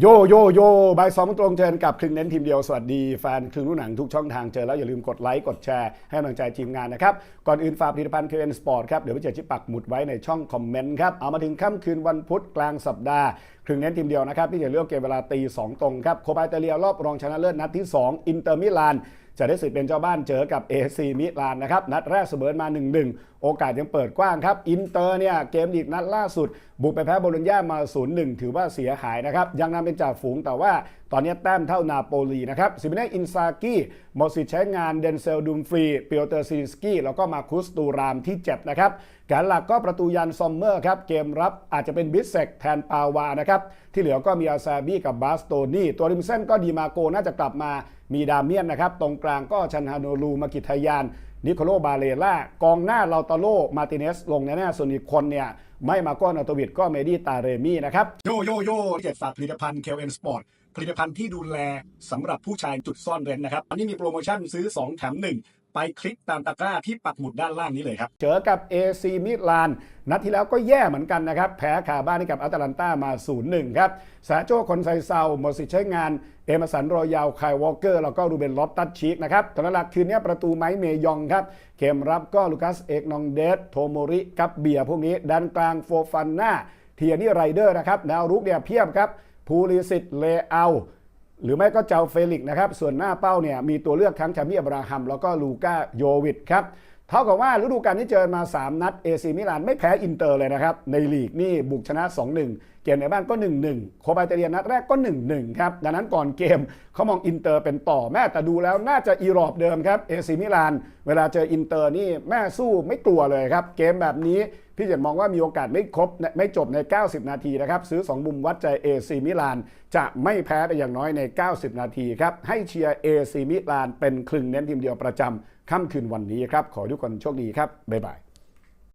โยโยโยบายสองตรงเจอกับครึ่งเน้นทีมเดียว สวัสดีแฟนครึ่งรู้หนังทุกช่องทางเจอแล้วอย่าลืมกดไลค์กดแชร์ให้กำลังใจทีมงานนะครับ ก่อนอื่นฝากผลิตภัณฑ์ KN Sport ครับ เดี๋ยวพี่เจชิปักหมุดไว้ในช่องคอมเมนต์ครับ เอามาถึงค่ำคืนวันพุธกลางสัปดาห์ครึ่งเน้นทีมเดียวนะครับที่จะเลือกเกมเวลาตีสองตรงครับโคปาเตเลียรอบรองชนะเลิศนัดที่ 2 อินเตอร์มิลานจะได้สิทธิ์เป็นเจ้าบ้านเจอกับ AC มิลานนะครับนัดแรกเสมอมา 1-1 โอกาสยังเปิดกว้างครับ อินเตอร์เนี่ยเกมลีกนัดล่าสุด บุกไปแพ้โบโลญญามา 0-1 ถือว่าเสียหายนะครับ ยังนำเป็นจ่าฝูงแต่ว่าตอนนี้แต้มเท่านาโปลีนะครับซิมิเนอินซากิหมดสิทธิ์ใช้งานเดนเซลดุมฟรีเปียเตอร์ซินสกี้แล้วก็มาคุสตูรามที่เจ็บนะครับการหลักก็ประตูยันซอมเมอร์ครับเกมรับอาจจะเป็นบิสเซกแทนปาวานะครับที่เหลือก็มีอาซาบีกับบาสโตนี่ ตัวริมเส้นก็ดีมาโกน่าจะกลับมามีดามเมียนนะครับ ตรงกลางก็ชันฮานลูมากิทายานนิโคโลบาเลล่ากองหน้าเราตาโลมาติเนสลงแน่ๆส่วนอีกคนเนี่ยไม่มาก้อนอัตวิดก็เมดี้ตาเรมี่นะครับ โยโยโย่เจ็ดฝากผลิตภัณฑ์เคลเอ็นสปอร์ตผลิตภัณฑ์ที่ดูแลสำหรับผู้ชายจุดซ่อนเร้นนะครับ อันนี้มีโปรโมชั่นซื้อ 2 แถม 1 ไปคลิกตามตะกร้าที่ปักหมุดด้านล่างนี้เลยครับ เจอกับ AC มิลาน นัดที่แล้วก็แย่เหมือนกันนะครับ แพ้คาบ้านให้กับอัตแลนตามา 0-1 ครับซาโจคนไซเซาหมดสิทธิ์ใช้งาน เอมสันรอยาวไคลวอลเกอร์ แล้วก็รูเบนลอตตัสชีกนะครับตอนหลักคืนนี้ประตูไม้เมยองครับ เกมรับก็ลูคัสเอกนองเดสโทโมริกับเบียร์พวกนี้ด้านกลางโฟฟันนาเทียนี่ไรเดอร์นะครับแนวรุกเนี่ยเพียบครับภูริสิทธิ์เลอา หรือไม่ก็เจ้าเฟลิกนะครับ ส่วนหน้าเป้าเนี่ยมีตัวเลือกทั้งชามิอับราฮัม แล้วก็ลูก้าโยวิดครับเท่ากับว่าฤดูกาลที่เจอมา 3 นัดเอซีมิลานไม่แพ้อินเตอร์เลยนะครับ ในลีกนี่บุกชนะ 2-1เกมในบ้านก็ 1-1 โคบาเตเรียนัดแรกก็ 1-1 ครับ ดังนั้นก่อนเกมเขามองอินเตอร์เป็นต่อแม่แต่ดูแล้วน่าจะอีรอบเดิมครับเอซีมิลาน เวลาเจออินเตอร์นี่แม่สู้ไม่กลัวเลยครับ เกมแบบนี้พี่เจดมองว่ามีโอกาสไม่ครบไม่จบใน 90 นาทีนะครับ ซื้อ 2 มุมวัดใจเอซีมิลาน จะไม่แพ้ไปอย่างน้อยใน 90 นาทีครับ ให้เชียร์เอซีมิลานเป็นคลึงเน้นทีมเดียวประจำค่ำคืนวันนี้ครับ ขอทุกคนโชคดีครับ บ๊ายบาย